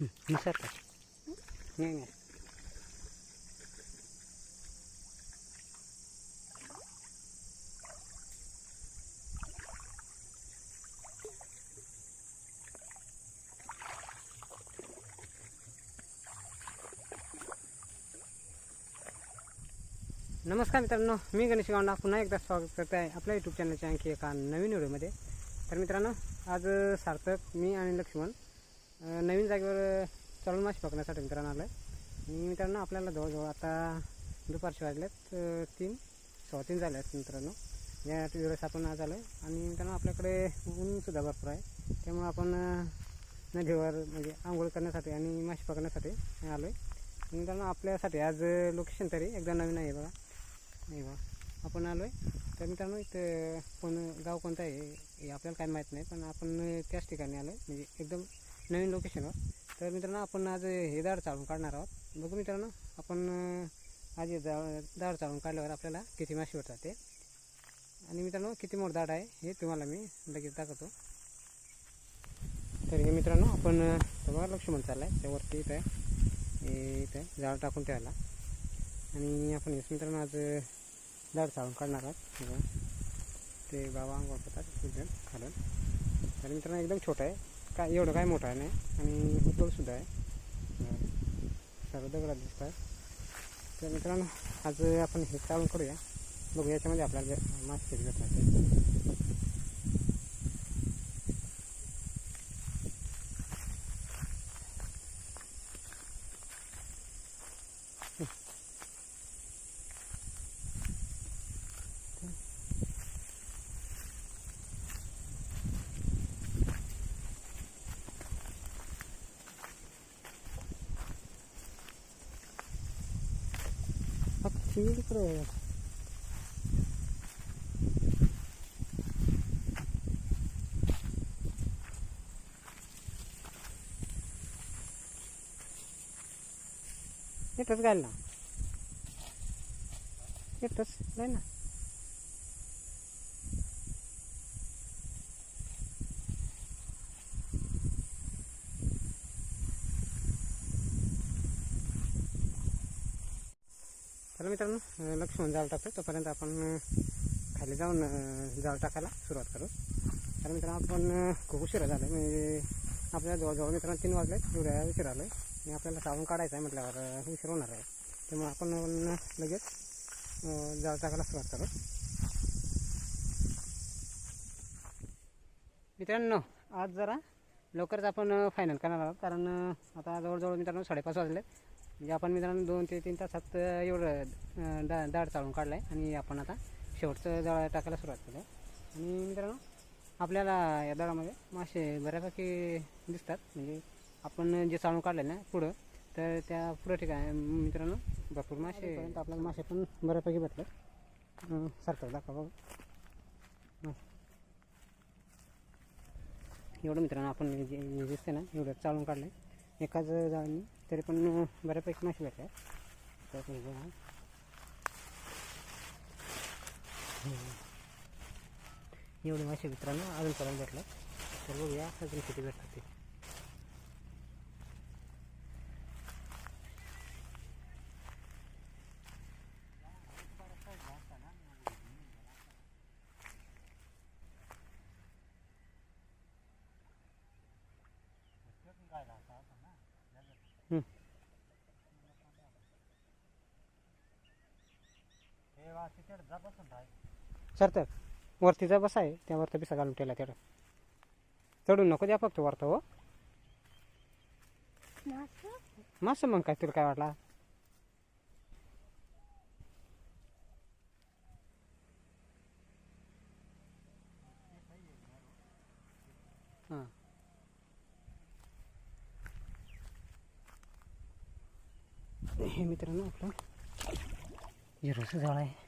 निसर का नाही नाही नमस्कार मित्रांनो मी गणेश गावंडा पुन्हा एकदा स्वागत करत आहे आपल्या यूट्यूब चॅनलच्या आणखी एका नवीन व्हिडिओमध्ये. तर मित्रांनो आज सार्थक मी आणि लक्ष्मण नवीन जागेवर चालून मासे पकडण्यासाठी मित्रांनो आलो आहे मित्रांनो आपल्याला जवळजवळ आता दुपारचे वाजल्यात तीन सव्वा तीन झाले आहेत मित्रांनो. या वेळेस आपण आज आलो आहे आणि मित्रांनो आपल्याकडे ऊनसुद्धा भरपूर आहे. त्यामुळे आपण नदीवर म्हणजे आंघोळ करण्यासाठी आणि माशी पकडण्यासाठी आलो आहे मित्रांनो आपल्यासाठी आज लोकेशन तरी एकदा नवीन आहे बघा. नाही बा आपण आलो आहे तर मित्रांनो इथं कोण गाव कोणतं आहे हे आपल्याला काय माहीत नाही. पण आपण त्याच ठिकाणी आलो आहे म्हणजे एकदम नवीन लोकेशनवर तर मित्रांनो आपण आज हे दाड चालून काढणार आहोत. बघू मित्रांनो आपण आज हे जा दाड चालून काढल्यावर आपल्याला किती मासे भेटतात ते आणि मित्रांनो किती मोठं दाड आहे हे तुम्हाला मी लगेच दाखवतो. तर हे मित्रांनो आपण बघा लक्ष्मण चाललं आहे त्यावरती इथं आहे. हे इथं जाळ टाकून ठेवायला. आणि आपण हेच मित्रांनो आज दाड चाळून काढणार आहोत. बघा. ते बाबा अंग करतात पूजन खालून. तर मित्रांनो एकदम छोटा आहे. काय एवढं काय मोठं आहे नाही. आणि उतोडसुद्धा आहे. सर्व दगडात दिसतात तर मित्रांनो आज आपण हे चालून करूया. बघू याच्यामध्ये आपल्याला मासे किती भेटणार ते. पक्षी इकडे आहे. येतच घाल ना तर मित्रांनो लक्ष्मण जाळ टाकतो तोपर्यंत आपण खाली जाऊन जाळ टाकायला सुरुवात करू. तर मित्रांनो आपण खूप उशिरा झालं म्हणजे आपल्या जवळजवळ मित्रांनो तीन वाजले एवढ्या उशिरा आलो आणि आपल्याला सावून काढायचं आहे म्हटल्यावर उशीर होणार आहे. त्यामुळे आपण लगेच जाळ टाकायला सुरुवात करू. मित्रांनो आज जरा लवकरच आपण फायनल करणार आहोत. कारण आता जवळजवळ मित्रांनो साडेपाच वाजले म्हणजे आपण मित्रांनो दोन ते तीन तासात एवढं डा दाड चाळून काढलं आहे आणि आपण आता शेवटचं जाळ टाकायला सुरुवात केली आहे आणि मित्रांनो आपल्याला या दाळामध्ये मासे बऱ्यापैकी दिसतात. म्हणजे आपण जे चाळून काढले ना पुढं तर त्या पुढं ठिकाणी मित्रांनो भरपूर मासे आपल्याला मासे पण बऱ्यापैकी भेटले सारखं दाखवा बघा. एवढं मित्रांनो आपण जे दिसते ना एवढं चालून काढलं एकाच जाळी तरी पण बऱ्यापैकी मासे भेटले तर बघा. एवढे मासे मित्रांनो अजून पर्यंत भेटलं तर बघूया अजून किती भेटतात ते. सर तर वरतीचा बसा आहे त्यावरती पिसा घालून ठेवला तेवढं. चढून नको द्या फक्त वरतं हो. मस्त मग काय तुला काय वाटला? हां. हे मित्रांनो आपलं हिरोचं झाड आहे.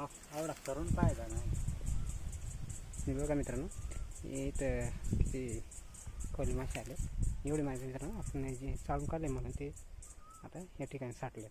आवडा करून पाहिजा नाही बघा मित्रांनो इथं किती खोली मासे आले एवढे माहिती मित्रांनो आपण जे चालून काढले म्हणून ते आता या ठिकाणी साठलेत.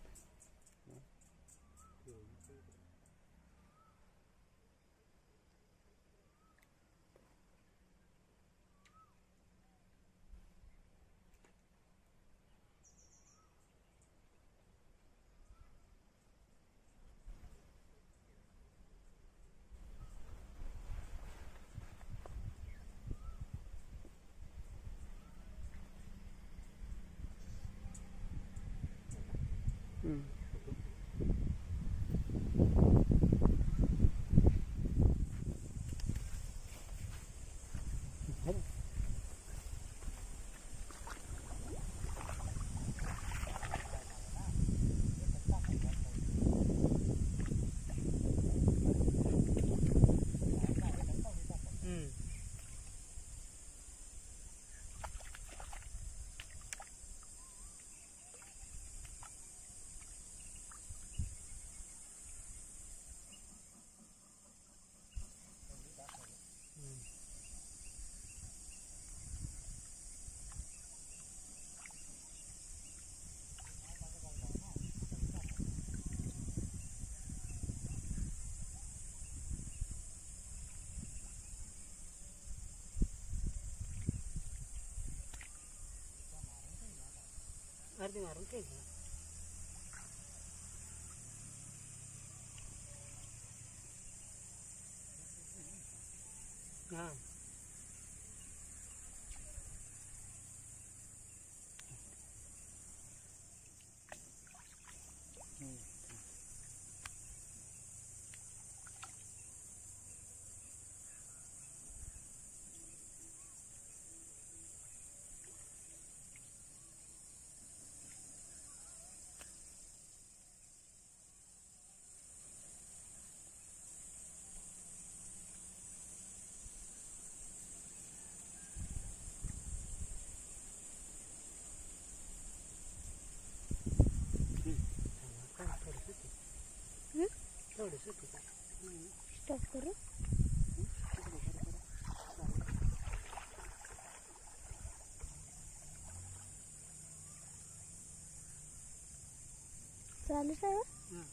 अर्धी मारून ठेव हां थोडंसं होतं. स्टॉप करू चालूच आहे हां.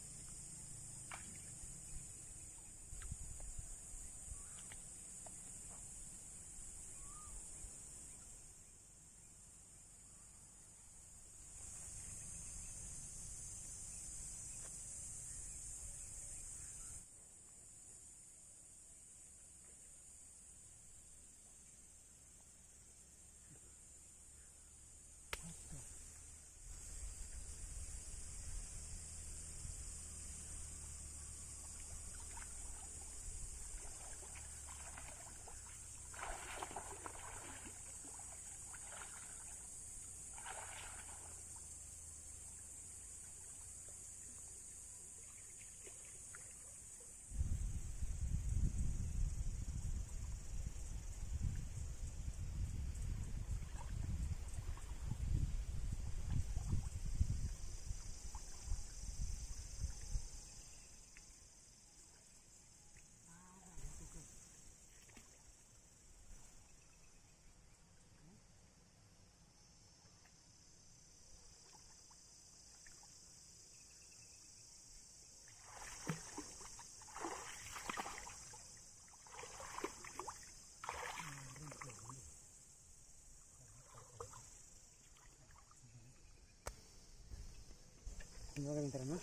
बघा मित्रांनो.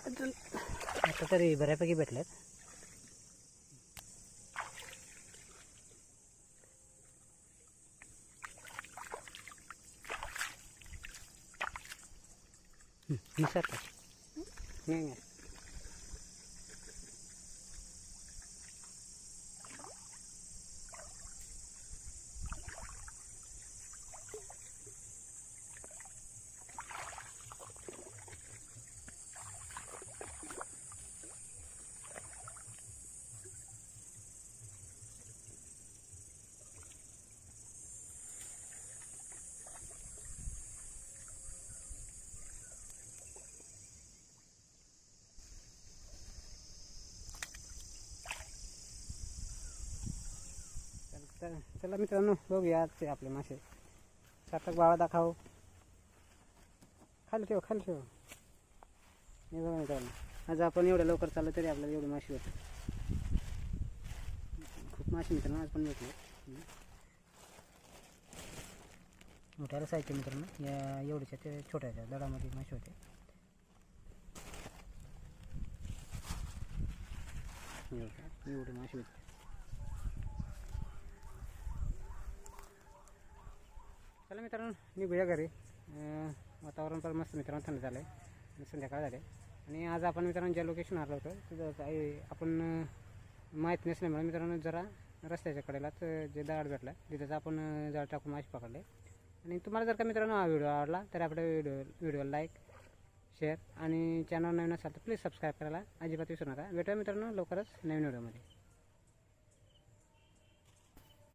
अजून. आता तरी बऱ्यापैकी भेटल्यात. निसरतात नाही चला मित्रांनो बघूया ते आपले मासे. सार्थक बाळा दाखव. खाली ठेव खाली ठेव. हे बघा मित्रांनो आज आपण एवढ्या लवकर चाललं तरी आपल्याला एवढे मासे होते खूप मासे मित्रांनो आज पण भेटले. मोठ्याला साहित्य मित्रांनो या एवढ्याच्या ते छोट्याच्या दडामध्ये मासे होते. एवढे मासे होते चला मित्रांनो निघूया घरी. वातावरण पण मस्त मित्रांनो थंड झालं आहे आणि संध्याकाळ झाले आणि आज आपण मित्रांनो ज्या लोकेशन आलो होतो तिथं आपण माहीत नसल्यामुळे मित्रांनो जरा रस्त्याच्या कडेलाच जे दाड भेटला तिथंच आपण जाळ टाकून मासे पकडले. आणि तुम्हाला जर का मित्रांनो हा व्हिडिओ आवडला तर आपल्या व्हिडिओ व्हिडिओला लाईक शेअर आणि चॅनल नवीन असाल तर प्लीज सबस्क्राईब करायला अजिबात विसरू नका. भेटूया मित्रांनो लवकरच नवीन व्हिडिओमध्ये